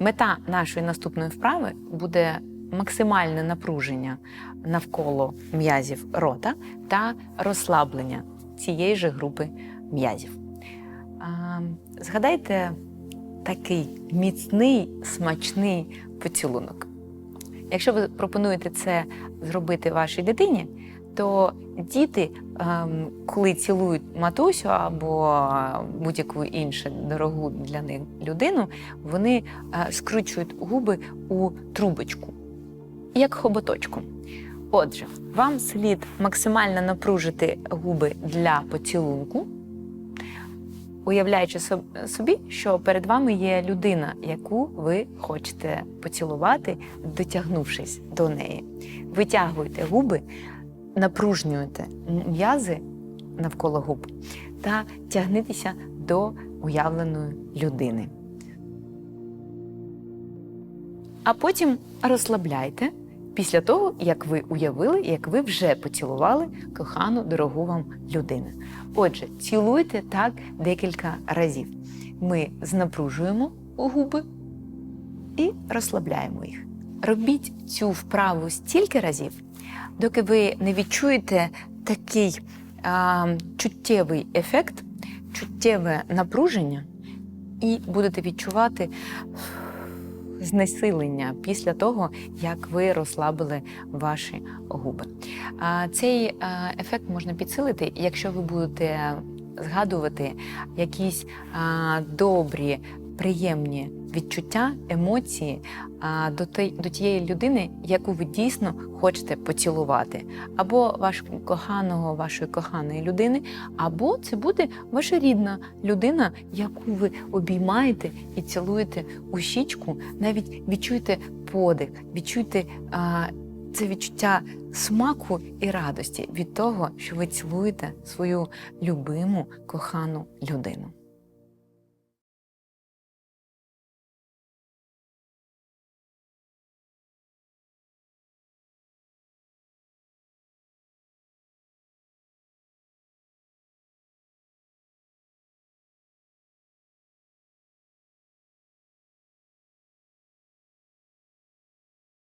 Мета нашої наступної вправи буде максимальне напруження навколо м'язів рота та розслаблення цієї ж групи м'язів. Згадайте такий міцний, смачний поцілунок. Якщо ви пропонуєте це зробити вашій дитині, то діти, ем, коли цілують матусю або будь-яку іншу дорогу для них людину, вони е, скручують губи у трубочку, як хоботочку. Отже, вам слід максимально напружити губи для поцілунку, уявляючи собі, що перед вами є людина, яку ви хочете поцілувати, дотягнувшись до неї. Витягуйте губи, напружнюєте м'язи навколо губ та тягнитеся до уявленої людини. А потім розслабляйте після того, як ви уявили, як ви вже поцілували кохану дорогу вам людину. Отже, цілуйте так декілька разів. Ми знапружуємо губи і розслабляємо їх. Робіть цю вправу стільки разів, доки ви не відчуєте такий а, чуттєвий ефект, чуттєве напруження, і будете відчувати знесилення після того, як ви розслабили ваші губи. А, Цей ефект можна підсилити, якщо ви будете згадувати якісь а, добрі, приємні відчуття, емоції до, до тієї людини, яку ви дійсно хочете поцілувати, або вашого коханого, вашої коханої людини, або це буде ваша рідна людина, яку ви обіймаєте і цілуєте у щічку, навіть відчуйте подих, відчуйте а, це відчуття смаку і радості від того, що ви цілуєте свою любиму кохану людину.